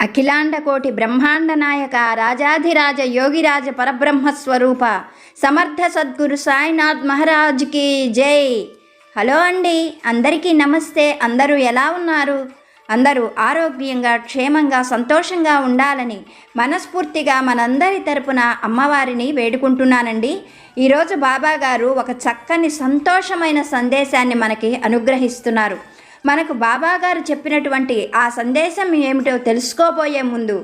అఖిలాండకోటి బ్రహ్మాండ నాయక రాజాధిరాజ యోగిరాజ పరబ్రహ్మస్వరూప సమర్థ సద్గురు సాయినాథ్ మహారాజ్కి జై. హలో అండి అందరికీ నమస్తే. అందరూ ఎలా ఉన్నారు? అందరూ ఆరోగ్యంగా క్షేమంగా సంతోషంగా ఉండాలని మనస్ఫూర్తిగా మనందరి తరపున అమ్మవారిని వేడుకుంటున్నానండి. ఈరోజు బాబా గారు ఒక చక్కని సంతోషమైన సందేశాన్ని మనకి అనుగ్రహిస్తున్నారు. మనకు బాబా గారు చెప్పినటువంటి ఆ సందేశం ఏమిటో తెలుసుకోబోయే ముందు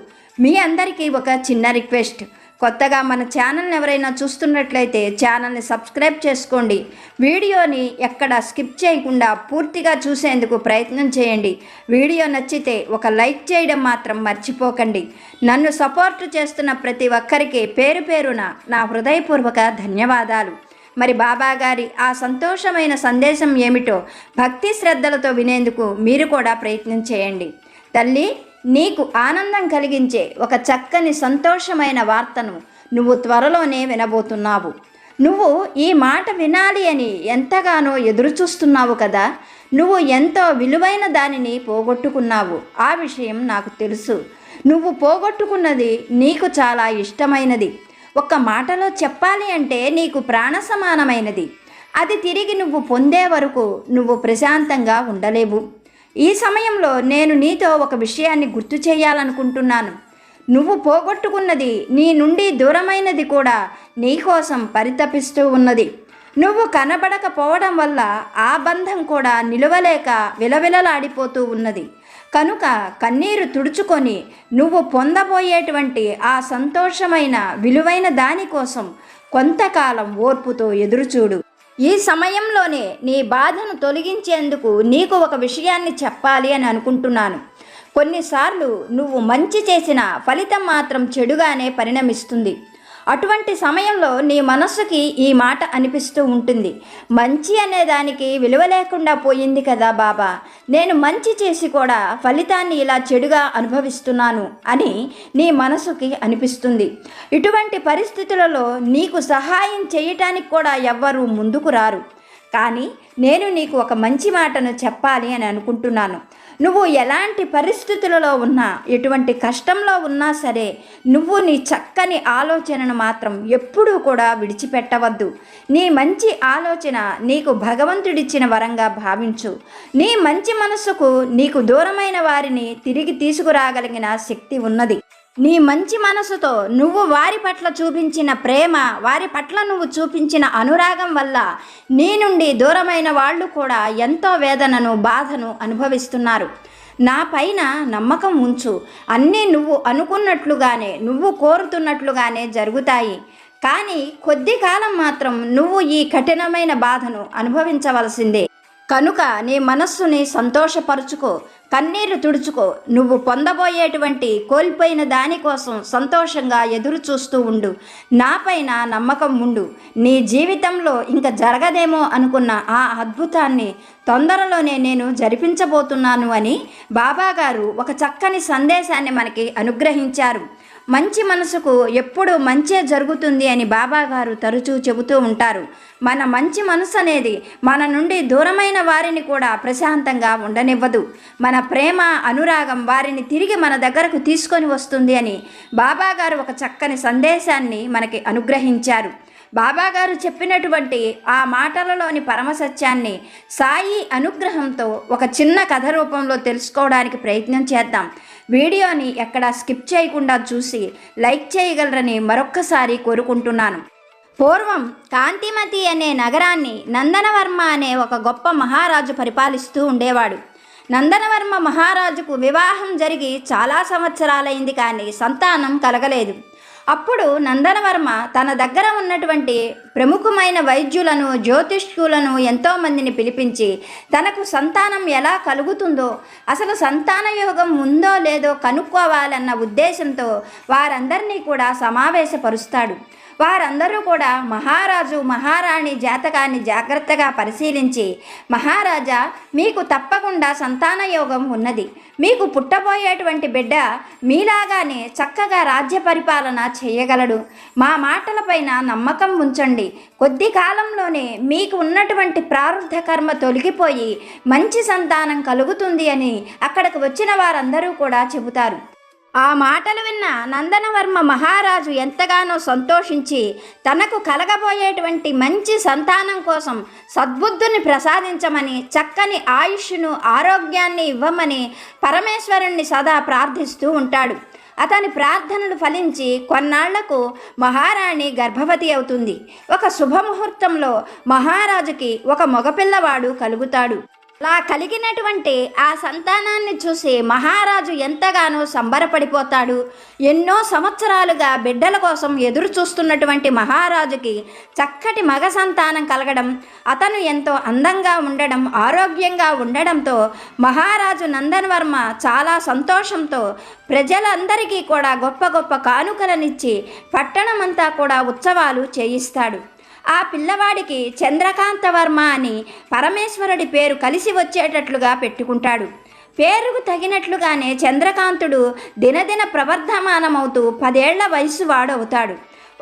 మీ అందరికీ ఒక చిన్న రిక్వెస్ట్. కొత్తగా మన ఛానల్ని ఎవరైనా చూస్తున్నట్లయితే ఛానల్ని సబ్స్క్రైబ్ చేసుకోండి. వీడియోని ఎక్కడ స్కిప్ చేయకుండా పూర్తిగా చూసేందుకు ప్రయత్నం చేయండి. వీడియో నచ్చితే ఒక లైక్ చేయడం మాత్రం మర్చిపోకండి. నన్ను సపోర్ట్ చేస్తున్న ప్రతి ఒక్కరికి పేరు పేరున నా హృదయపూర్వక ధన్యవాదాలు. మరి బాబా గారి ఆ సంతోషమైన సందేశం ఏమిటో భక్తి శ్రద్ధలతో వినేందుకు మీరు కూడా ప్రయత్నం చేయండి. తల్లి నీకు ఆనందం కలిగించే ఒక చక్కని సంతోషమైన వార్తను నువ్వు త్వరలోనే వినబోతున్నావు. నువ్వు ఈ మాట వినాలి అని ఎంతగానో ఎదురుచూస్తున్నావు కదా నువ్వు ఎంతో విలువైన దానిని పోగొట్టుకున్నావు. ఆ విషయం నాకు తెలుసు. నువ్వు పోగొట్టుకున్నది నీకు చాలా ఇష్టమైనది. ఒక్క మాటలో చెప్పాలి అంటే నీకు ప్రాణ సమానమైనది అది తిరిగి నువ్వు పొందే వరకు నువ్వు ప్రశాంతంగా ఉండలేవు. ఈ సమయంలో నేను నీతో ఒక విషయాన్ని గుర్తు చేయాలనుకుంటున్నాను. నువ్వు పోగొట్టుకున్నది నీ నుండి దూరమైనది కూడా నీకోసం పరితపిస్తూ ఉన్నది. నువ్వు కనబడకపోవడం వల్ల ఆ బంధం కూడా నిలవలేక విలవిలలాడిపోతూ ఉన్నది. కనుక కన్నీరు తుడుచుకొని నువ్వు పొందబోయేటువంటి ఆ సంతోషమైన విలువైన దానికోసం కొంతకాలం ఓర్పుతో ఎదురుచూడు. ఈ సమయంలోనే నీ బాధను తొలగించేందుకు నీకు ఒక విషయాన్ని చెప్పాలి అని అనుకుంటున్నాను. కొన్నిసార్లు నువ్వు మంచి చేసిన ఫలితం మాత్రం చెడుగానే పరిణమిస్తుంది. అటువంటి సమయంలో నీ మనస్సుకి ఈ మాట అనిపిస్తూ ఉంటుంది. మంచి అనే దానికి విలువ లేకుండా పోయింది కదా బాబా. నేను మంచి చేసి కూడా ఫలితాన్ని ఇలా చెడుగా అనుభవిస్తున్నాను అని నీ మనసుకి అనిపిస్తుంది. ఇటువంటి పరిస్థితులలో నీకు సహాయం చేయటానికి కూడా ఎవ్వరూ ముందుకు రారు. కానీ నేను నీకు ఒక మంచి మాటను చెప్పాలి అని అనుకుంటున్నాను. నువ్వు ఎలాంటి పరిస్థితులలో ఉన్నా ఎటువంటి కష్టంలో ఉన్నా సరే నువ్వు నీ చక్కని ఆలోచనను మాత్రం ఎప్పుడూ కూడా విడిచిపెట్టవద్దు. నీ మంచి ఆలోచన నీకు భగవంతుడిచ్చిన వరంగా భావించు. నీ మంచి మనస్సుకు నీకు దూరమైన వారిని తిరిగి తీసుకురాగలిగిన శక్తి ఉన్నది. నీ మంచి మనసుతో నువ్వు వారి పట్ల చూపించిన ప్రేమ వారి పట్ల నువ్వు చూపించిన అనురాగం వల్ల నీ నుండి దూరమైన వాళ్ళు కూడా ఎంతో వేదనను బాధను అనుభవిస్తున్నారు. నా పైన నమ్మకం ఉంచు. అన్నీ నువ్వు అనుకున్నట్లుగానే నువ్వు కోరుతున్నట్లుగానే జరుగుతాయి. కానీ కొద్ది కాలం మాత్రం నువ్వు ఈ కఠినమైన బాధను అనుభవించవలసిందే. కనుక నీ మనస్సుని సంతోషపరుచుకో కన్నీరు తుడుచుకో. నువ్వు పొందబోయేటువంటి కోల్పోయిన దానికోసం సంతోషంగా ఎదురు చూస్తూ ఉండు నాపైన నమ్మకం ఉండు. నీ జీవితంలో ఇంకా జరగదేమో అనుకున్న ఆ అద్భుతాన్ని తొందరలోనే నేను జరిపించబోతున్నాను అని బాబాగారు ఒక చక్కని సందేశాన్ని మనకి అనుగ్రహించారు. మంచి మనసుకు ఎప్పుడు మంచే జరుగుతుంది అని బాబాగారు తరచూ చెబుతూ ఉంటారు. మన మంచి మనసు అనేది మన నుండి దూరమైన వారిని కూడా ప్రశాంతంగా ఉండనివ్వదు. మన ప్రేమ అనురాగం వారిని తిరిగి మన దగ్గరకు తీసుకొని వస్తుంది అని బాబాగారు ఒక చక్కని సందేశాన్ని మనకి అనుగ్రహించారు. బాబాగారు చెప్పినటువంటి ఆ మాటలలోని పరమసత్యాన్ని సాయి అనుగ్రహంతో ఒక చిన్న కథ రూపంలో తెలుసుకోవడానికి ప్రయత్నం చేద్దాం. వీడియోని ఎక్కడా స్కిప్ చేయకుండా చూసి లైక్ చేయగలరని మరొక్కసారి కోరుకుంటున్నాను. పూర్వం కాంతిమతి అనే నగరాన్ని నందనవర్మ అనే ఒక గొప్ప మహారాజు పరిపాలిస్తూ ఉండేవాడు. నందనవర్మ మహారాజుకు వివాహం జరిగి చాలా సంవత్సరాలైంది కానీ సంతానం కలగలేదు. అప్పుడు నందనవర్మ తన దగ్గర ఉన్నటువంటి ప్రముఖమైన వైద్యులను జ్యోతిష్కులను ఎంతోమందిని పిలిపించి తనకు సంతానం ఎలా కలుగుతుందో అసలు సంతాన యోగం ఉందో లేదో కనుక్కోవాలన్న ఉద్దేశంతో వారందరినీ కూడా సమావేశపరుస్తాడు. వారందరూ కూడా మహారాజు మహారాణి జాతకాన్ని జాగ్రత్తగా పరిశీలించి మహారాజా మీకు తప్పకుండా సంతాన యోగం ఉన్నది. మీకు పుట్టబోయేటువంటి బిడ్డ మీలాగానే చక్కగా రాజ్య పరిపాలన చేయగలడు. మా మాటలపైన నమ్మకం ఉంచండి. కొద్ది కాలంలోనే మీకు ఉన్నటువంటి ప్రారంధ కర్మ తొలగిపోయి మంచి సంతానం కలుగుతుంది అని అక్కడికి వచ్చిన వారందరూ కూడా చెబుతారు. ఆ మాటలు విన్న నందనవర్మ మహారాజు ఎంతగానో సంతోషించి తనకు కలగబోయేటువంటి మంచి సంతానం కోసం సద్బుద్ధుని ప్రసాదించమని చక్కని ఆయుష్ను ఆరోగ్యాన్ని ఇవ్వమని పరమేశ్వరుణ్ణి సదా ప్రార్థిస్తూ ఉంటాడు. అతని ప్రార్థనలు ఫలించి కొన్నాళ్ళకు మహారాణి గర్భవతి అవుతుంది. ఒక శుభముహూర్తంలో మహారాజుకి ఒక మగపిల్లవాడు కలుగుతాడు. అలా కలిగినటువంటి ఆ సంతానాన్ని చూసి మహారాజు ఎంతగానో సంబరపడిపోతాడు. ఎన్నో సంవత్సరాలుగా బిడ్డల కోసం ఎదురు చూస్తున్నటువంటి మహారాజుకి చక్కటి మగ సంతానం కలగడం అతను ఎంతో అందంగా ఉండడం ఆరోగ్యంగా ఉండడంతో మహారాజు నందనవర్మ చాలా సంతోషంతో ప్రజలందరికీ కూడా గొప్ప గొప్ప కానుకలనిచ్చి పట్టణమంతా కూడా ఉత్సవాలు చేయిస్తాడు. ఆ పిల్లవాడికి చంద్రకాంత వర్మ అని పరమేశ్వరుడి పేరు కలిసి వచ్చేటట్లుగా పెట్టుకుంటాడు. పేరుకు తగినట్లుగానే చంద్రకాంతుడు దినదిన ప్రవర్ధమానమవుతూ పదేళ్ళ వయసు వాడవుతాడు.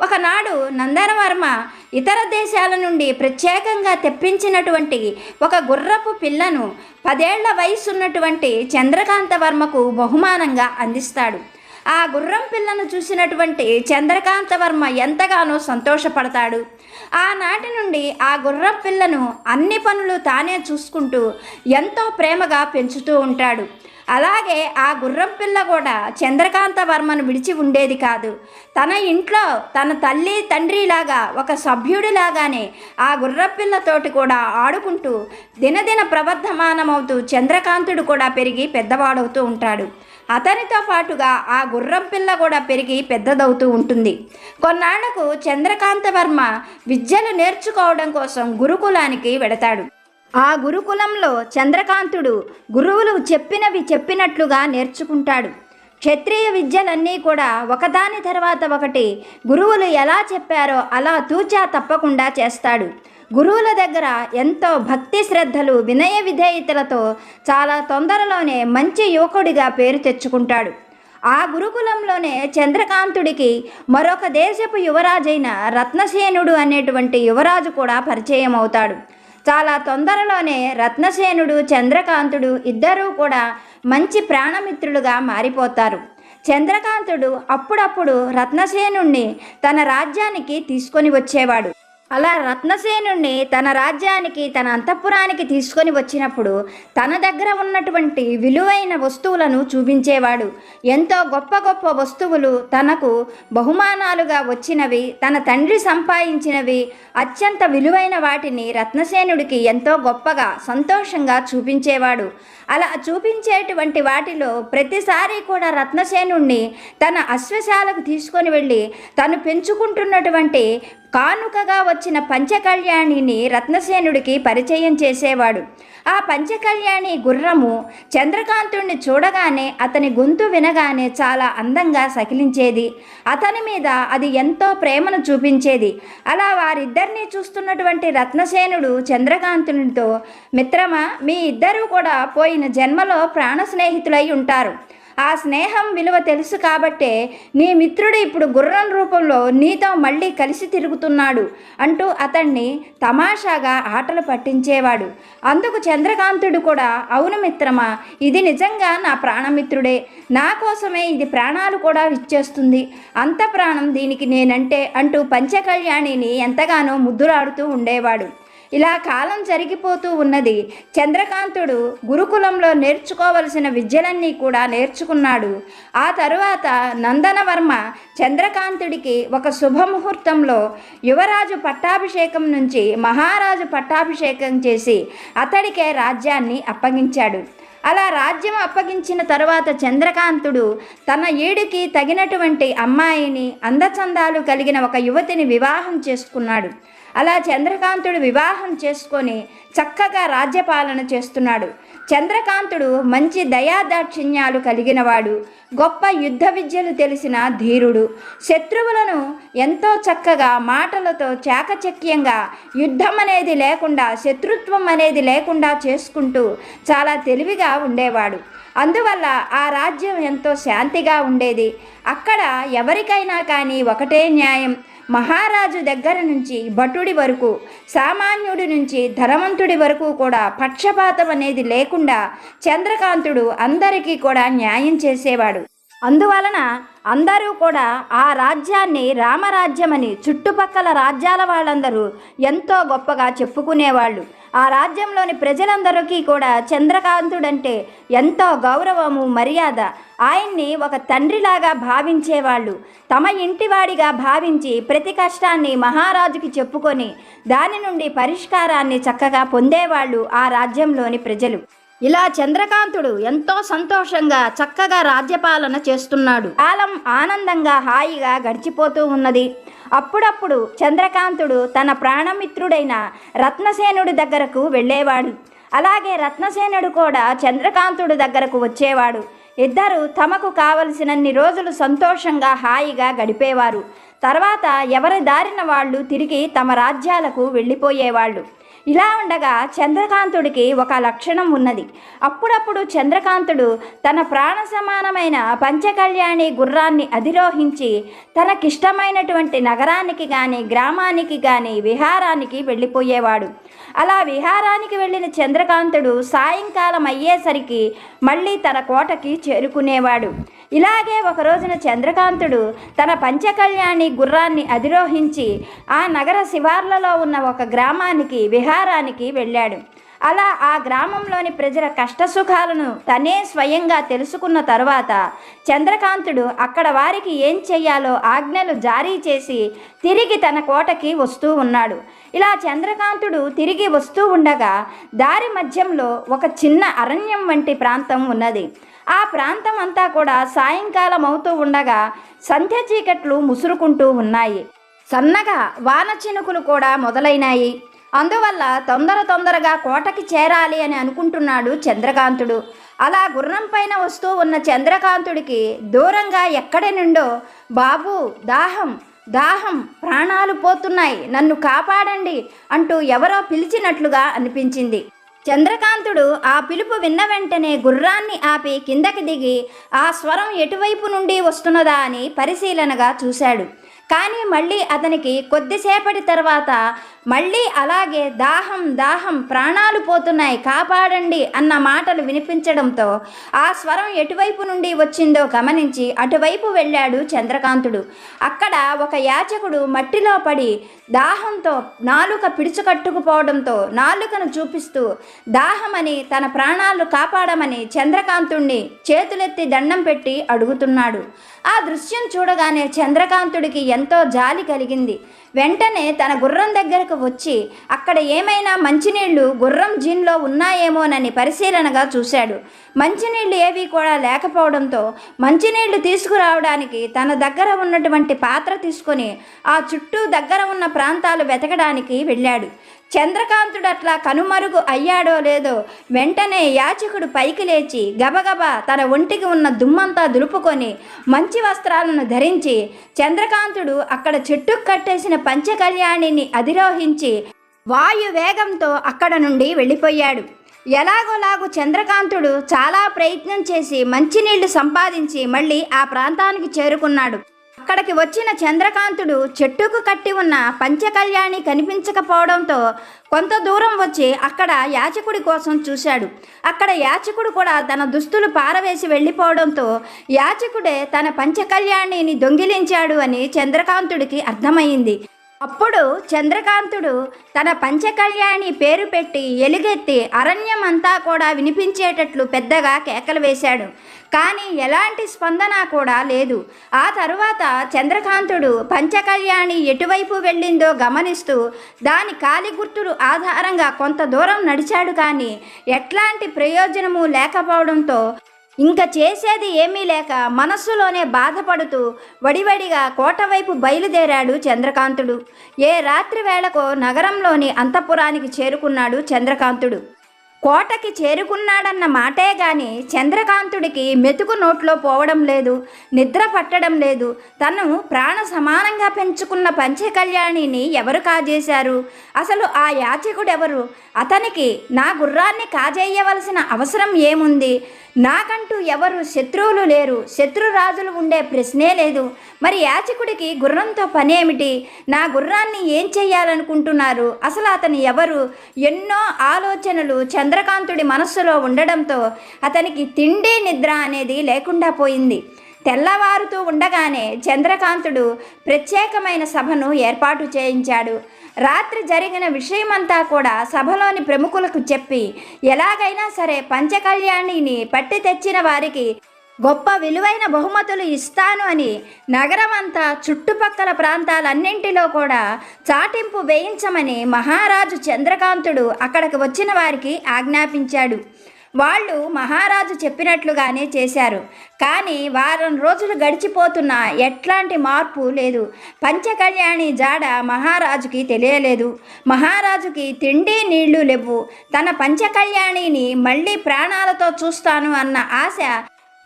ఒకనాడు నందనవర్మ ఇతర దేశాల నుండి ప్రత్యేకంగా తెప్పించినటువంటి ఒక గుర్రపు పిల్లను పదేళ్ళ వయసున్నటువంటి చంద్రకాంత వర్మకు బహుమానంగా అందిస్తాడు. ఆ గుర్రం పిల్లను చూసినటువంటి చంద్రకాంత వర్మ ఎంతగానో సంతోషపడతాడు. ఆనాటి నుండి ఆ గుర్రం పిల్లను అన్ని పనులు తానే చూసుకుంటూ ఎంతో ప్రేమగా పెంచుతూ ఉంటాడు. అలాగే ఆ గుర్రం పిల్ల కూడా చంద్రకాంత వర్మను విడిచి ఉండేది కాదు. తన ఇంట్లో తన తల్లి తండ్రిలాగా ఒక సభ్యుడిలాగానే ఆ గుర్రం పిల్లతోటి కూడా ఆడుకుంటూ దినదిన ప్రవర్ధమానమవుతూ చంద్రకాంతుడు కూడా పెరిగి పెద్దవాడవుతూ ఉంటాడు. అతనితో పాటుగా ఆ గుర్రం పిల్ల కూడా పెరిగి పెద్దదవుతూ ఉంటుంది. కొన్నాళ్ళకు చంద్రకాంతవర్మ విద్యలు నేర్చుకోవడం కోసం గురుకులానికి వెడతాడు. ఆ గురుకులంలో చంద్రకాంతుడు గురువులు చెప్పినవి చెప్పినట్లుగా నేర్చుకుంటాడు. క్షత్రియ విద్యలన్నీ కూడా ఒకదాని తర్వాత ఒకటి గురువులు ఎలా చెప్పారో అలా తూచా తప్పకుండా చేస్తాడు. గురువుల దగ్గర ఎంతో భక్తి శ్రద్ధలు వినయ విధేయతలతో చాలా తొందరలోనే మంచి యువకుడిగా పేరు తెచ్చుకుంటాడు. ఆ గురుకులంలోనే చంద్రకాంతుడికి మరొక దేశపు యువరాజైన రత్నసేనుడు అనేటువంటి యువరాజు కూడా పరిచయం అవుతాడు చాలా తొందరలోనే రత్నసేనుడు చంద్రకాంతుడు ఇద్దరూ కూడా మంచి ప్రాణమిత్రులుగా మారిపోతారు. చంద్రకాంతుడు అప్పుడప్పుడు రత్నసేనుణ్ణి తన రాజ్యానికి తీసుకొని వచ్చేవాడు. అలా రత్నసేనుణ్ణి తన రాజ్యానికి తన అంతఃపురానికి తీసుకొని వచ్చినప్పుడు తన దగ్గర ఉన్నటువంటి విలువైన వస్తువులను చూపించేవాడు. ఎంతో గొప్ప గొప్ప వస్తువులు తనకు బహుమానాలుగా వచ్చినవి తన తండ్రి సంపాదించినవి అత్యంత విలువైన వాటిని రత్నసేనుడికి ఎంతో గొప్పగా సంతోషంగా చూపించేవాడు. అలా చూపించేటువంటి వాటిలో ప్రతిసారి కూడా రత్నసేనుణ్ణి తన అశ్వశాలకు తీసుకొని వెళ్ళి తను పెంచుకుంటున్నటువంటి కానుకగా వచ్చిన పంచకళ్యాణిని రత్నసేనుడికి పరిచయం చేసేవాడు. ఆ పంచకళ్యాణి గుర్రము చంద్రకాంతుణ్ణి చూడగానే అతని గొంతు వినగానే చాలా అందంగా సకిలించేది. అతని మీద అది ఎంతో ప్రేమను చూపించేది. అలా వారిద్దరినీ చూస్తున్నటువంటి రత్నసేనుడు చంద్రకాంతునితో మిత్రమా మీ ఇద్దరూ కూడా పోయిన జన్మలో ప్రాణ స్నేహితులై ఉంటారు. ఆ స్నేహం విలువ తెలుసు కాబట్టే నీ మిత్రుడు ఇప్పుడు గుర్రం రూపంలో నీతో మళ్ళీ కలిసి తిరుగుతున్నాడు అంటూ అతన్ని తమాషాగా ఆటలు పట్టించేవాడు. అందుకు చంద్రకాంతుడు కూడా అవును మిత్రమా ఇది నిజంగా నా ప్రాణమిత్రుడే. నా కోసమే ఇది ప్రాణాలు కూడా ఇచ్చేస్తుంది అంత ప్రాణం దీనికి నేనంటే అంటూ పంచకళ్యాణిని ఎంతగానో ముద్దులాడుతూ ఉండేవాడు. ఇలా కాలం జరిగిపోతూ ఉన్నది. చంద్రకాంతుడు గురుకులంలో నేర్చుకోవలసిన విద్యలన్నీ కూడా నేర్చుకున్నాడు. ఆ తరువాత నందనవర్మ చంద్రకాంతుడికి ఒక శుభముహూర్తంలో యువరాజు పట్టాభిషేకం నుంచి మహారాజు పట్టాభిషేకం చేసి అతడికే రాజ్యాన్ని అప్పగించాడు. అలా రాజ్యం అప్పగించిన తరువాత చంద్రకాంతుడు తన ఏడుకి తగినటువంటి అమ్మాయిని అందచందాలు కలిగిన ఒక యువతిని వివాహం చేసుకున్నాడు. అలా చంద్రకాంతుడు వివాహం చేసుకొని చక్కగా రాజ్యపాలన చేస్తున్నాడు. చంద్రకాంతుడు మంచి దయాదాక్షిణ్యాలు కలిగినవాడు. గొప్ప యుద్ధ విద్యలు తెలిసిన ధీరుడు. శత్రువులను ఎంతో చక్కగా మాటలతో చాకచక్యంగా యుద్ధం అనేది లేకుండా శత్రుత్వం అనేది లేకుండా చేసుకుంటూ చాలా తెలివిగా ఉండేవాడు. అందువల్ల ఆ రాజ్యం ఎంతో శాంతిగా ఉండేది. అక్కడ ఎవరికైనా కానీ ఒకటే న్యాయం మహారాజు దగ్గర నుంచి భటుడి వరకు సామాన్యుడి నుంచి ధనవంతుడి వరకు కూడా పక్షపాతం అనేది లేకుండా చంద్రకాంతుడు అందరికీ కూడా న్యాయం చేసేవాడు. అందువలన అందరూ కూడా ఆ రాజ్యాన్ని రామరాజ్యమని చుట్టుపక్కల రాజ్యాల వాళ్ళందరూ ఎంతో గొప్పగా చెప్పుకునేవాళ్ళు. ఆ రాజ్యంలోని ప్రజలందరికీ కూడా చంద్రకాంతుడంటే ఎంతో గౌరవము మర్యాద. ఆయన్ని ఒక తండ్రిలాగా భావించేవాళ్ళు. తమ ఇంటివాడిగా భావించి ప్రతి కష్టాన్ని మహారాజుకి చెప్పుకొని దాని నుండి పరిష్కారాన్ని చక్కగా పొందేవాళ్ళు ఆ రాజ్యంలోని ప్రజలు. ఇలా చంద్రకాంతుడు ఎంతో సంతోషంగా చక్కగా రాజ్యపాలన చేస్తున్నాడు. కాలం ఆనందంగా హాయిగా గడిచిపోతూ ఉన్నది. అప్పుడప్పుడు చంద్రకాంతుడు తన ప్రాణమిత్రుడైన రత్నసేనుడి దగ్గరకు వెళ్ళేవాడు. అలాగే రత్నసేనుడు కూడా చంద్రకాంతుడి దగ్గరకు వచ్చేవాడు. ఇద్దరు తమకు కావలసినన్ని రోజులు సంతోషంగా హాయిగా గడిపేవారు. తర్వాత ఎవరి దారిన వాళ్ళు తిరిగి తమ రాజ్యాలకు వెళ్ళిపోయేవాళ్ళు. ఇలా ఉండగా చంద్రకాంతుడికి ఒక లక్షణం ఉన్నది. అప్పుడప్పుడు చంద్రకాంతుడు తన ప్రాణ సమానమైన పంచకళ్యాణి గుర్రాన్ని అధిరోహించి తనకిష్టమైనటువంటి నగరానికి కానీ గ్రామానికి కానీ విహారానికి వెళ్ళిపోయేవాడు. అలా విహారానికి వెళ్ళిన చంద్రకాంతుడు సాయంకాలం అయ్యేసరికి మళ్ళీ తన కోటకి చేరుకునేవాడు. ఇలాగే ఒక రోజున చంద్రకాంతుడు తన పంచకళ్యాణి గుర్రాన్ని అధిరోహించి ఆ నగర శివార్లలో ఉన్న ఒక గ్రామానికి విహారానికి వెళ్ళాడు. అలా ఆ గ్రామంలోని ప్రజల కష్టసుఖాలను తనే స్వయంగా తెలుసుకున్న తర్వాత చంద్రకాంతుడు అక్కడ వారికి ఏం చెయ్యాలో ఆజ్ఞలు జారీ చేసి తిరిగి తన కోటకి వస్తూ ఉన్నాడు. ఇలా చంద్రకాంతుడు తిరిగి వస్తూ ఉండగా దారి మధ్యంలో ఒక చిన్న అరణ్యం వంటి ప్రాంతం ఉన్నది. ఆ ప్రాంతం అంతా కూడా సాయంకాలం అవుతూ ఉండగా సంధ్య చీకట్లు ముసురుకుంటూ ఉన్నాయి. సన్నగా వాన చినుకులు కూడా మొదలైనాయి. అందువల్ల తొందర తొందరగా కోటకి చేరాలి అని అనుకుంటున్నాడు చంద్రకాంతుడు. అలా గుర్రం పైన వస్తూ ఉన్న చంద్రకాంతుడికి దూరంగా ఎక్కడి నుండో బాబు దాహం దాహం ప్రాణాలు పోతున్నాయి నన్ను కాపాడండి అంటూ ఎవరో పిలిచినట్లుగా అనిపించింది. చంద్రకాంతుడు ఆ పిలుపు విన్న వెంటనే గుర్రాన్ని ఆపి కిందకి దిగి ఆ స్వరం ఎటువైపు నుండి వస్తున్నదా అని పరిశీలనగా చూశాడు. కానీ మళ్ళీ అతనికి కొద్దిసేపటి తర్వాత మళ్ళీ అలాగే దాహం దాహం ప్రాణాలు పోతున్నాయి కాపాడండి అన్న మాటలు వినిపించడంతో ఆ స్వరం ఎటువైపు నుండి వచ్చిందో గమనించి అటువైపు వెళ్ళాడు చంద్రకాంతుడు. అక్కడ ఒక యాచకుడు మట్టిలో పడి దాహంతో నాలుక పిడుచుకట్టుకుపోవడంతో నాలుకను చూపిస్తూ దాహమని తన ప్రాణాలు కాపాడమని చంద్రకాంతుణ్ణి చేతులెత్తి దండం పెట్టి అడుగుతున్నాడు. ఆ దృశ్యం చూడగానే చంద్రకాంతుడికి ఎంతో జాలి కలిగింది. వెంటనే తన గుర్రం దగ్గరకు వచ్చి అక్కడ ఏమైనా మంచినీళ్ళు గుర్రం జీన్లో ఉన్నాయేమోనని పరిశీలనగా చూశాడు. మంచినీళ్ళు ఏవి కూడా లేకపోవడంతో మంచినీళ్ళు తీసుకురావడానికి తన దగ్గర ఉన్నటువంటి పాత్ర తీసుకొని ఆ చుట్టూ దగ్గర ఉన్న ప్రాంతాలు వెతకడానికి వెళ్ళాడు. చంద్రకాంతుడు అట్లా కనుమరుగు అయ్యాడో లేదో వెంటనే యాచకుడు పైకి లేచి గబగబా తన ఒంటికి ఉన్న దుమ్మంతా దులుపుకొని మంచి వస్త్రాలను ధరించి చంద్రకాంతుడు అక్కడ చెట్టుకు కట్టేసిన పంచకళ్యాణిని అధిరోహించి వాయు వేగంతో అక్కడ నుండి వెళ్ళిపోయాడు. ఎలాగోలాగు చంద్రకాంతుడు చాలా ప్రయత్నం చేసి మంచినీళ్ళు సంపాదించి మళ్ళీ ఆ ప్రాంతానికి చేరుకున్నాడు. అక్కడికి వచ్చిన చంద్రకాంతుడు చెట్టుకు కట్టి ఉన్న పంచకళ్యాణి కనిపించకపోవడంతో కొంత దూరం వచ్చి అక్కడ యాచకుడి కోసం చూశాడు. అక్కడ యాచకుడు కూడా తన దుస్తులు పారవేసి వెళ్ళిపోవడంతో యాచకుడే తన పంచకళ్యాణిని దొంగిలించాడు అని చంద్రకాంతుడికి అర్థమైంది అప్పుడు చంద్రకాంతుడు తన పంచకళ్యాణి పేరు పెట్టి ఎలుగెత్తి అరణ్యం అంతా కూడా వినిపించేటట్లు పెద్దగా కేకలు వేశాడు. కానీ ఎలాంటి స్పందన కూడా లేదు. ఆ తరువాత చంద్రకాంతుడు పంచకళ్యాణి ఎటువైపు వెళ్ళిందో గమనిస్తూ దాని కాలి గుర్తులు ఆధారంగా కొంత దూరం నడిచాడు కానీ ఎట్లాంటి ప్రయోజనము లేకపోవడంతో ఇంక చేసేది ఏమీ లేక మనస్సులోనే బాధపడుతూ వడివడిగా కోట వైపు బయలుదేరాడు చంద్రకాంతుడు. ఏ రాత్రి వేళకో నగరంలోని అంతఃపురానికి చేరుకున్నాడు చంద్రకాంతుడు. కోటకి చేరుకున్నాడన్న మాటే గాని చంద్రకాంతుడికి మెతుకు నోట్లో పోవడం లేదు నిద్ర పట్టడం లేదు. తను ప్రాణ సమానంగా పెంచుకున్న పంచకళ్యాణిని ఎవరు కాజేశారు? అసలు ఆ యాచకుడెవరు? అతనికి నా గుర్రాన్ని కాజేయవలసిన అవసరం ఏముంది? నాకంటూ ఎవరు శత్రువులు లేరు శత్రురాజులు ఉండే ప్రశ్నే లేదు. మరి యాచకుడికి గుర్రంతో పనేమిటి? నా గుర్రాన్ని ఏం చెయ్యాలనుకుంటున్నారు? అసలు అతను ఎవరు? ఎన్నో ఆలోచనలు చంద్రకాంతుడి మనస్సులో ఉండడంతో అతనికి తిండి నిద్ర అనేది లేకుండా పోయింది. తెల్లవారుతూ ఉండగానే చంద్రకాంతుడు ప్రత్యేకమైన సభను ఏర్పాటు చేయించాడు. రాత్రి జరిగిన విషయమంతా కూడా సభలోని ప్రముఖులకు చెప్పి ఎలాగైనా సరే పంచకళ్యాణిని పట్టి తెచ్చిన వారికి గొప్ప విలువైన బహుమతులు ఇస్తాను అని నగరమంతా చుట్టుపక్కల ప్రాంతాలన్నింటిలో కూడా చాటింపు వేయించమని మహారాజు చంద్రకాంతుడు అక్కడికి వచ్చిన వారికి ఆజ్ఞాపించాడు. వాళ్ళు మహారాజు చెప్పినట్లుగానే చేశారు. కానీ వారం రోజులు గడిచిపోతున్నా ఎట్లాంటి మార్పు లేదు. పంచకళ్యాణి జాడ మహారాజుకి తెలియలేదు. మహారాజుకి తిండి నీళ్ళు లేవు. తన పంచకళ్యాణిని మళ్ళీ ప్రాణాలతో చూస్తాను అన్న ఆశ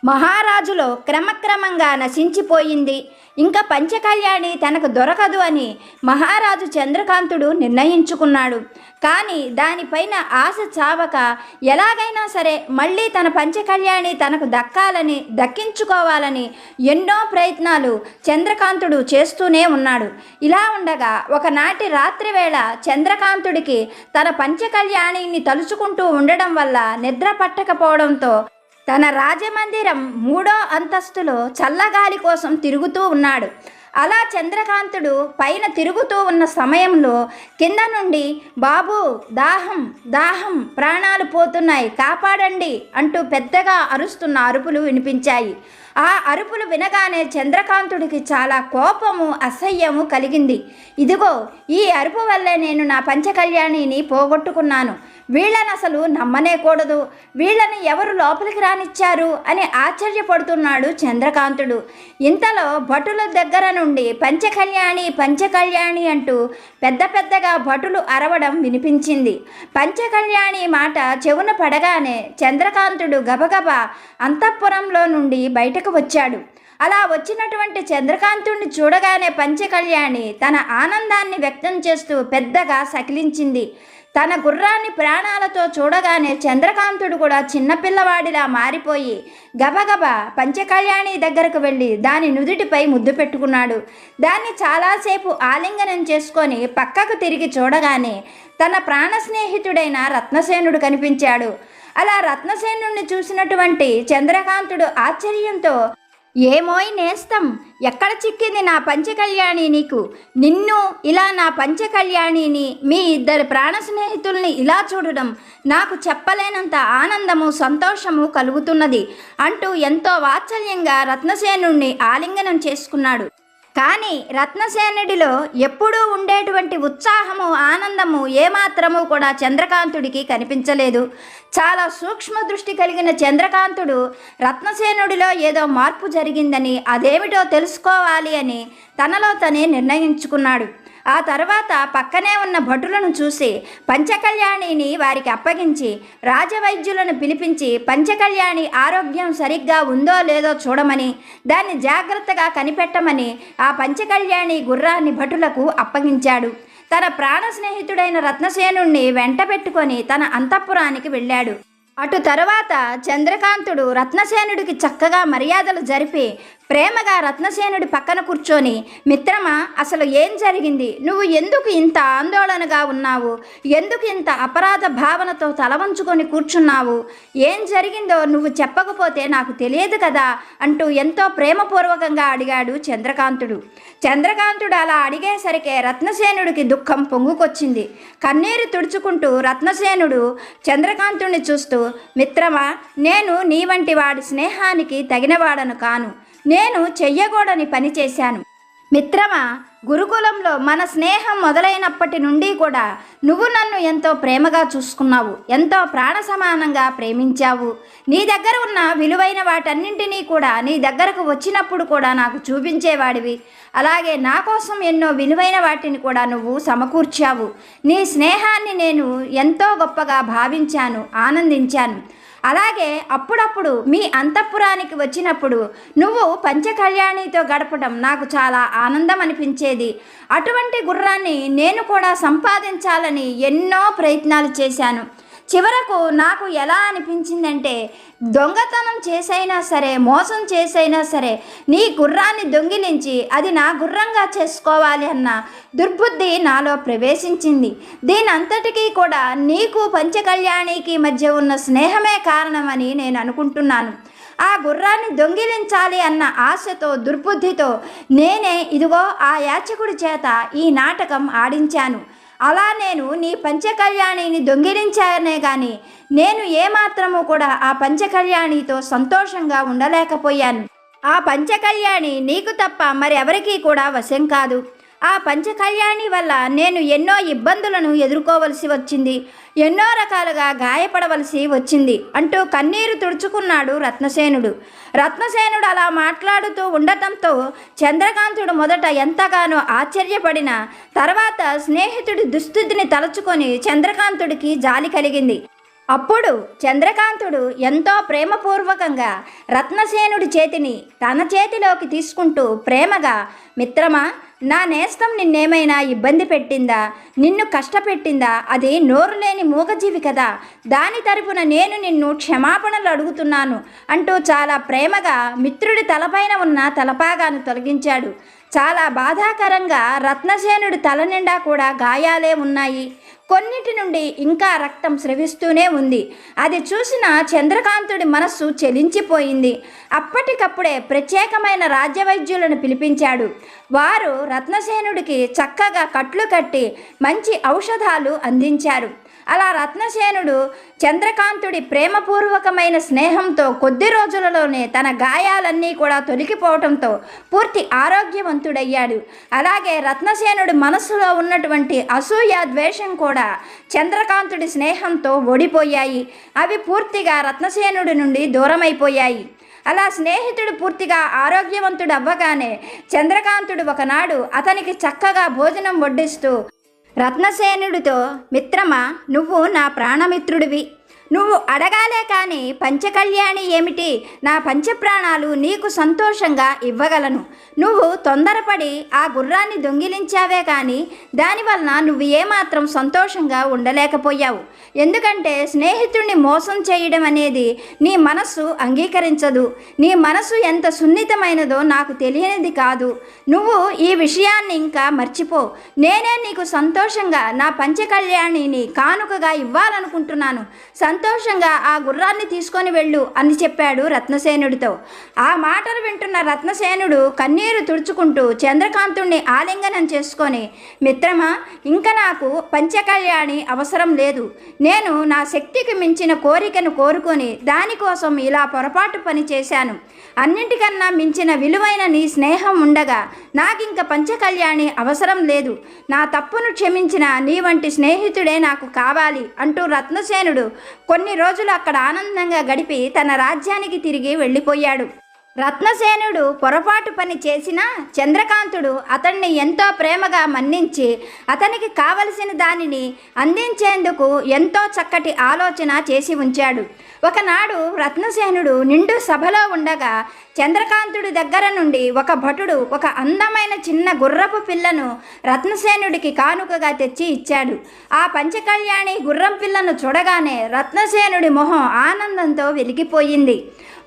మహారాజులో క్రమక్రమంగా నశించిపోయింది. ఇంకా పంచకళ్యాణి తనకు దొరకదు అని మహారాజు చంద్రకాంతుడు నిర్ణయించుకున్నాడు. కానీ దానిపైన ఆశ చావక ఎలాగైనా సరే మళ్ళీ తన పంచకళ్యాణి తనకు దక్కాలని దక్కించుకోవాలని ఎన్నో ప్రయత్నాలు చంద్రకాంతుడు చేస్తూనే ఉన్నాడు. ఇలా ఉండగా ఒకనాటి రాత్రి వేళ చంద్రకాంతుడికి తన పంచకళ్యాణిని తలుచుకుంటూ ఉండడం వల్ల నిద్ర పట్టకపోవడంతో తన రాజమందిరం మూడో అంతస్తులో చల్లగాలి కోసం తిరుగుతూ ఉన్నాడు. అలా చంద్రకాంతుడు పైన తిరుగుతూ ఉన్న సమయంలో కింద నుండి బాబు దాహం దాహం ప్రాణాలు పోతున్నాయి కాపాడండి అంటూ పెద్దగా అరుస్తున్న అరుపులు వినిపించాయి. ఆ అరుపులు వినగానే చంద్రకాంతుడికి చాలా కోపము అసహ్యము కలిగింది. ఇదిగో ఈ అరుపు వల్ల నేను నా పంచకళ్యాణిని పోగొట్టుకున్నాను. వీళ్ళని అసలు నమ్మనేకూడదు. వీళ్ళని ఎవరు లోపలికి రానిచ్చారు అని ఆశ్చర్యపడుతున్నాడు చంద్రకాంతుడు. ఇంతలో భటుల దగ్గర నుండి పంచకళ్యాణి పంచకళ్యాణి అంటూ పెద్ద పెద్దగా భటులు అరవడం వినిపించింది. పంచకళ్యాణి మాట చెవున పడగానే చంద్రకాంతుడు గబగబా అంతఃపురంలో నుండి బయటకు వచ్చాడు. అలా వచ్చినటువంటి చంద్రకాంతుడిని చూడగానే పంచకళ్యాణి తన ఆనందాన్ని వ్యక్తం చేస్తూ పెద్దగా సకిలించింది. తన గుర్రాన్ని ప్రాణాలతో చూడగానే చంద్రకాంతుడు కూడా చిన్నపిల్లవాడిలా మారిపోయి గబగబా పంచకళ్యాణి దగ్గరకు వెళ్ళి దాని నుదుటిపై ముద్దు పెట్టుకున్నాడు. దాన్ని చాలాసేపు ఆలింగనం చేసుకొని పక్కకు తిరిగి చూడగానే తన ప్రాణ స్నేహితుడైన రత్నసేనుడు కనిపించాడు. అలా రత్నసేనుడిని చూసినటువంటి చంద్రకాంతుడు ఆశ్చర్యంతో ఏమోయ్ నేస్తం ఎక్కడ చిక్కింది నా పంచకళ్యాణి నీకు? నిన్ను ఇలా నా పంచకళ్యాణిని మీ ఇద్దరు ప్రాణ స్నేహితుల్ని ఇలా చూడడం నాకు చెప్పలేనంత ఆనందము సంతోషము కలుగుతున్నది అంటూ ఎంతో వాత్సల్యంగా రత్నసేనుణ్ణి ఆలింగనం చేసుకున్నాడు. కానీ రత్నసేనుడిలో ఎప్పుడూ ఉండేటువంటి ఉత్సాహము ఆనందము ఏమాత్రము కూడా చంద్రకాంతుడికి కనిపించలేదు. చాలా సూక్ష్మ దృష్టి కలిగిన చంద్రకాంతుడు రత్నసేనుడిలో ఏదో మార్పు జరిగిందని అదేమిటో తెలుసుకోవాలి అని తనలో తనే నిర్ణయించుకున్నాడు. ఆ తర్వాత పక్కనే ఉన్న భటులను చూసి పంచకళ్యాణిని వారికి అప్పగించి రాజవైద్యులను పిలిపించి పంచకళ్యాణి ఆరోగ్యం సరిగ్గా ఉందో లేదో చూడమని దాన్ని జాగ్రత్తగా కనిపెట్టమని ఆ పంచకళ్యాణి గుర్రాన్ని భటులకు అప్పగించాడు. తన ప్రాణ స్నేహితుడైన రత్నసేనుణ్ణి వెంట పెట్టుకొని తన అంతఃపురానికి వెళ్ళాడు. అటు తరువాత చంద్రకాంతుడు రత్నసేనుడికి చక్కగా మర్యాదలు జరిపి ప్రేమగా రత్నసేనుడి పక్కన కూర్చొని మిత్రమా అసలు ఏం జరిగింది? నువ్వు ఎందుకు ఇంత ఆందోళనగా ఉన్నావు? ఎందుకు ఇంత అపరాధ భావనతో తలవంచుకొని కూర్చున్నావు? ఏం జరిగిందో నువ్వు చెప్పకపోతే నాకు తెలియదు కదా అంటూ ఎంతో ప్రేమపూర్వకంగా అడిగాడు చంద్రకాంతుడు. చంద్రకాంతుడు అలా అడిగేసరికే రత్నసేనుడికి దుఃఖం పొంగుకొచ్చింది. కన్నీరు తుడుచుకుంటూ రత్నసేనుడు చంద్రకాంతుడిని చూస్తూ మిత్రమా నేను నీ వంటి వాడి స్నేహానికి తగినవాడను కాను. నేను చెయ్యకూడని పని చేశాను. మిత్రమా గురుకులంలో మన స్నేహం మొదలైనప్పటి నుండి కూడా నువ్వు నన్ను ఎంతో ప్రేమగా చూసుకున్నావు ఎంతో ప్రాణ సమానంగా ప్రేమించావు. నీ దగ్గర ఉన్న విలువైన వాటన్నింటినీ కూడా నీ దగ్గరకు వచ్చినప్పుడు కూడా నాకు చూపించేవాడివి. అలాగే నా కోసం ఎన్నో విలువైన వాటిని కూడా నువ్వు సమకూర్చావు. నీ స్నేహాన్ని నేను ఎంతో గొప్పగా భావించాను ఆనందించాను. అలాగే అప్పుడప్పుడు మీ అంతఃపురానికి వచ్చినప్పుడు నువ్వు పంచకళ్యాణితో గడపడం నాకు చాలా ఆనందం అనిపించేది అటువంటి గుర్రాన్ని నేను కూడా సంపాదించాలని ఎన్నో ప్రయత్నాలు చేశాను. చివరకు నాకు ఎలా అనిపించిందంటే దొంగతనం చేసైనా సరే మోసం చేసైనా సరే నీ గుర్రాన్ని దొంగిలించి అది నా గుర్రంగా చేసుకోవాలి అన్న దుర్బుద్ధి నాలో ప్రవేశించింది. దీనంతటికీ కూడా నీకు పంచకళ్యాణికి మధ్య ఉన్న స్నేహమే కారణమని నేను అనుకుంటున్నాను. ఆ గుర్రాన్ని దొంగిలించాలి అన్న ఆశతో దుర్బుద్ధితో నేనే ఇదిగో ఆ యాచకుడి చేత ఈ నాటకం ఆడించాను. అలా నేను నీ పంచకళ్యాణిని దొంగిలించానే కానీ నేను ఏమాత్రము కూడా ఆ పంచకళ్యాణితో సంతోషంగా ఉండలేకపోయాను. ఆ పంచకళ్యాణి నీకు తప్ప మరి ఎవరికీ కూడా వశం కాదు. ఆ పంచకళ్యాణి వల్ల నేను ఎన్నో ఇబ్బందులను ఎదుర్కోవలసి వచ్చింది. ఎన్నో రకాలుగా గాయపడవలసి వచ్చింది అంటూ కన్నీరు తుడుచుకున్నాడు రత్నసేనుడు. రత్నసేనుడు అలా మాట్లాడుతూ ఉండటంతో చంద్రకాంతుడు మొదట ఎంతగానో ఆశ్చర్యపడిన తర్వాత స్నేహితుడి దుస్థితిని తలుచుకొని చంద్రకాంతుడికి జాలి కలిగింది. అప్పుడు చంద్రకాంతుడు ఎంతో ప్రేమపూర్వకంగా రత్నసేనుడి చేతిని తన చేతిలోకి తీసుకుంటూ ప్రేమగా మిత్రమా నా నేస్తం నిన్నేమైనా ఇబ్బంది పెట్టిందా? నిన్ను కష్టపెట్టిందా? అది నోరు లేని మూగజీవి కదా. దాని తరపున నేను నిన్ను క్షమాపణలు అడుగుతున్నాను అంటూ చాలా ప్రేమగా మిత్రుడి తలపైన ఉన్న తలపాగాను తొలగించాడు. చాలా బాధాకరంగా రత్నసేనుడి తల నిండా కూడా గాయాలే ఉన్నాయి. కొన్నిటి నుండి ఇంకా రక్తం స్రవిస్తూనే ఉంది. అది చూసిన చంద్రకాంతుడి మనస్సు చెలించిపోయింది. అప్పటికప్పుడే ప్రత్యేకమైన రాజ్యవైద్యులను పిలిపించాడు. వారు రత్నసేనుడికి చక్కగా కట్లు కట్టి మంచి ఔషధాలు అందించారు. అలా రత్నసేనుడు చంద్రకాంతుడి ప్రేమపూర్వకమైన స్నేహంతో కొద్ది రోజులలోనే తన గాయాలన్నీ కూడా తొలగిపోవటంతో పూర్తి ఆరోగ్యవంతుడయ్యాడు. అలాగే రత్నసేనుడి మనస్సులో ఉన్నటువంటి అసూయ ద్వేషం కూడా చంద్రకాంతుడి స్నేహంతో ఓడిపోయాయి. అవి పూర్తిగా రత్నసేనుడి నుండి దూరమైపోయాయి. అలా స్నేహితుడు పూర్తిగా ఆరోగ్యవంతుడు అవ్వగానే చంద్రకాంతుడు ఒకనాడు అతనికి చక్కగా భోజనం వడ్డిస్తూ రత్నసేనుడితో మిత్రమా నువ్వు నా ప్రాణమిత్రుడివి. నువ్వు అడగాలే కానీ పంచకళ్యాణి ఏమిటి? నా పంచప్రాణాలు నీకు సంతోషంగా ఇవ్వగలను. నువ్వు తొందరపడి ఆ గుర్రాన్ని దొంగిలించావే కానీ దానివలన నువ్వు ఏమాత్రం సంతోషంగా ఉండలేకపోయావు. ఎందుకంటే స్నేహితుడిని మోసం చేయడం అనేది నీ మనస్సు అంగీకరించదు. నీ మనసు ఎంత సున్నితమైనదో నాకు తెలియనిది కాదు. నువ్వు ఈ విషయాన్ని ఇంకా మర్చిపో. నేనే నీకు సంతోషంగా నా పంచకళ్యాణిని కానుకగా ఇవ్వాలనుకుంటున్నాను. సంతోషంగా ఆ గుర్రాన్ని తీసుకొని వెళ్ళు అని చెప్పాడు రత్నసేనుడితో. ఆ మాటలు వింటున్న రత్నసేనుడు కన్నీరు తుడుచుకుంటూ చంద్రకాంతుణ్ణి ఆలింగనం చేసుకొని మిత్రమా ఇంకా నాకు పంచకళ్యాణి అవసరం లేదు. నేను నా శక్తికి మించిన కోరికను కోరుకొని దానికోసం ఇలా పొరపాటు పని చేశాను. అన్నింటికన్నా మించిన విలువైన నీ స్నేహం ఉండగా నాకింక పంచకళ్యాణి అవసరం లేదు. నా తప్పును క్షమించిన నీ వంటి స్నేహితుడే నాకు కావాలి అంటూ రత్నసేనుడు కొన్ని రోజులు అక్కడ ఆనందంగా గడిపి తన రాజ్యానికి తిరిగి వెళ్ళిపోయాడు. రత్నసేనుడు పొరపాటు పని చేసినా చంద్రకాంతుడు అతన్ని ఎంతో ప్రేమగా మన్నించి అతనికి కావలసిన దానిని అందించేందుకు ఎంతో చక్కటి ఆలోచన చేసి ఉంచాడు. ఒకనాడు రత్నసేనుడు నిండు సభలో ఉండగా చంద్రకాంతుడి దగ్గర నుండి ఒక భటుడు ఒక అందమైన చిన్న గుర్రపు పిల్లను రత్నసేనుడికి కానుకగా తెచ్చి ఇచ్చాడు. ఆ పంచకళ్యాణి గుర్రం పిల్లను చూడగానే రత్నసేనుడి మొహం ఆనందంతో వెలిగిపోయింది.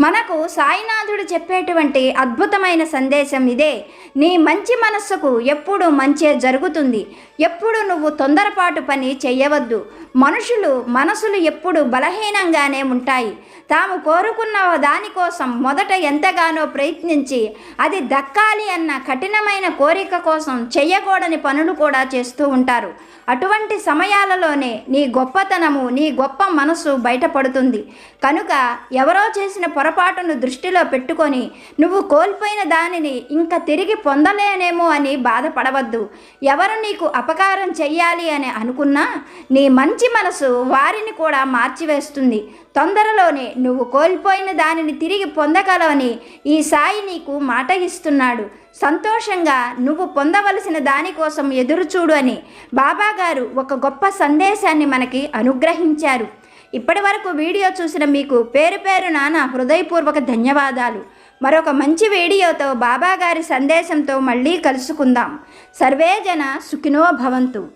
మనకు సాయినాథుడు చెప్పేటువంటి అద్భుతమైన సందేశం ఇదే. నీ మంచి మనస్సుకు ఎప్పుడు మంచే జరుగుతుంది. ఎప్పుడు నువ్వు తొందరపాటు పని చేయవద్దు. మనుషులు మనసులు ఎప్పుడు బలహీనంగానే ఉంటాయి. తాము కోరుకున్న దానికోసం మొదట ఎంతగానో ప్రయత్నించి అది దక్కాలి అన్న కఠినమైన కోరిక కోసం చెయ్యకూడని పనులు కూడా చేస్తూ ఉంటారు. అటువంటి సమయాలలోనే నీ గొప్పతనము నీ గొప్ప మనసు బయటపడుతుంది. కనుక ఎవరో చేసిన పొరపాటును దృష్టిలో పెట్టుకొని నువ్వు కోల్పోయిన దానిని ఇంకా తిరిగి పొందలేనేమో అని బాధపడవద్దు. ఎవరు నీకు అపకారం చెయ్యాలి అని అనుకున్నా నీ మంచి మనసు వారిని కూడా మార్చివేస్తుంది. తొందరలోనే నువ్వు కోల్పోయిన దానిని తిరిగి పొందగలవని ఈ సాయి నీకు మాట ఇస్తున్నాడు సంతోషంగా నువ్వు పొందవలసిన దానికోసం ఎదురుచూడు అని బాబాగారు ఒక గొప్ప సందేశాన్ని మనకి అనుగ్రహించారు. ఇప్పటి వరకు వీడియో చూసిన మీకు పేరు పేరు నానా హృదయపూర్వక ధన్యవాదాలు. మరొక మంచి వీడియోతో బాబాగారి సందేశంతో మళ్ళీ కలుసుకుందాం. సర్వేజన సుఖినో భవంతు.